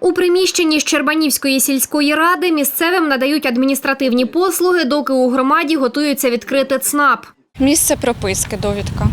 У приміщенні Щербанівської сільської ради місцевим надають адміністративні послуги, доки у громаді готуються відкрити ЦНАП. Місце прописки, довідка.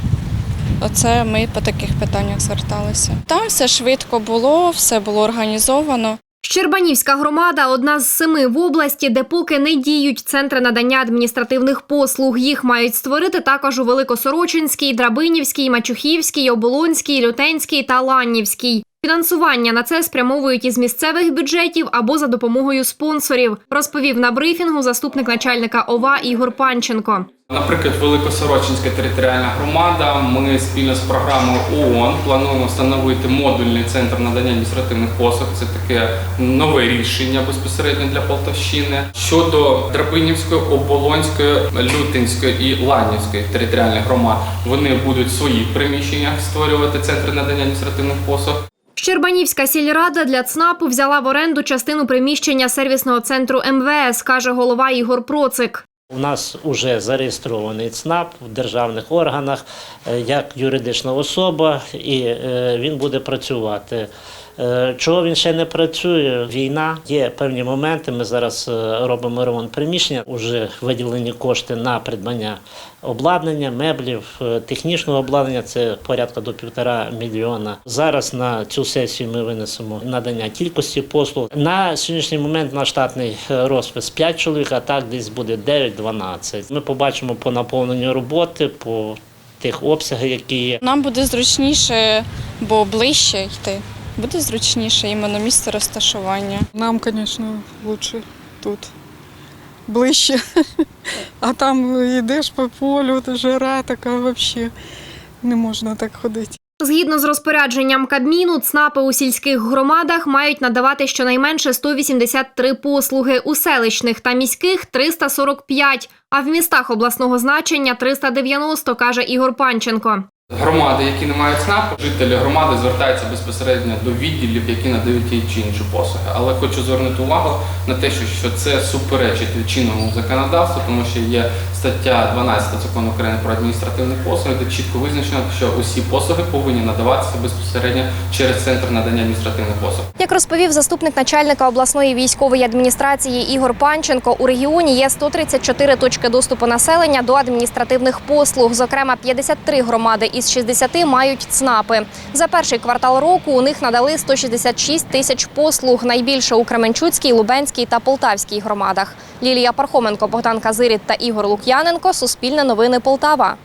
Оце ми по таких питаннях зверталися. Там все швидко було, все було організовано. Щербанівська громада одна з семи в області, де поки не діють центри надання адміністративних послуг. Їх мають створити також у Великосорочинській, Драбинівській, Мачухівській, Оболонській, Лютенській та Ланнівській. Фінансування на це спрямовують із місцевих бюджетів або за допомогою спонсорів, розповів на брифінгу заступник начальника ОВА Ігор Панченко. Наприклад, Великосорочинська територіальна громада. Ми спільно з програмою ООН плануємо встановити модульний центр надання адміністративних послуг. Це таке нове рішення безпосередньо для Полтавщини. Щодо Драбинівської, Оболонської, Лютинської і Ланівської територіальних громад, вони будуть в своїх приміщеннях створювати центри надання адміністративних послуг. Щербанівська сільрада для ЦНАПу взяла в оренду частину приміщення сервісного центру МВС, каже голова Ігор Процик. У нас вже зареєстрований ЦНАП в державних органах е, як юридична особа, і е, він буде працювати. Е, Чого він ще не працює? Війна є певні моменти. Ми зараз е, робимо ремонт приміщення. Уже виділені кошти на придбання обладнання, меблів, е, технічного обладнання. Це порядка до півтора мільйона. Зараз на цю сесію ми винесемо надання кількості послуг. На сьогоднішній момент наш штатний розпис 5 чоловік, а так десь буде 9-12. Ми побачимо по наповненню роботи, по тих обсягах, які є. Нам буде зручніше, бо ближче йти. Буде зручніше іменно місце розташування. Нам, конечно, лучше тут ближче. А там йдеш по полю, то жара така взагалі. Не можна так ходити. Згідно з розпорядженням Кабміну, ЦНАПи у сільських громадах мають надавати щонайменше 183 послуги, у селищних та міських – 345, а в містах обласного значення – 390, каже Ігор Панченко. Громади, які не мають СНАПу, жителі громади звертаються безпосередньо до відділів, які надають ті чи інші послуги. Але хочу звернути увагу на те, що, це суперечить чинному законодавству, тому що є стаття 12 закону України про адміністративні послуги, де чітко визначено, що усі послуги повинні надаватися безпосередньо через центр надання адміністративних послуг. Як розповів заступник начальника обласної військової адміністрації Ігор Панченко, у регіоні є 134 точки доступу населення до адміністративних послуг. Зокрема, 53 громади із 60 мають ЦНАПи. За перший квартал року у них надали 166 тисяч послуг. Найбільше у Кременчуцькій, Лубенській та Полтавській громадах. Лілія Пархоменко, Богдан Казиріт та Ігор Лук'яненко. Суспільне новини Полтава.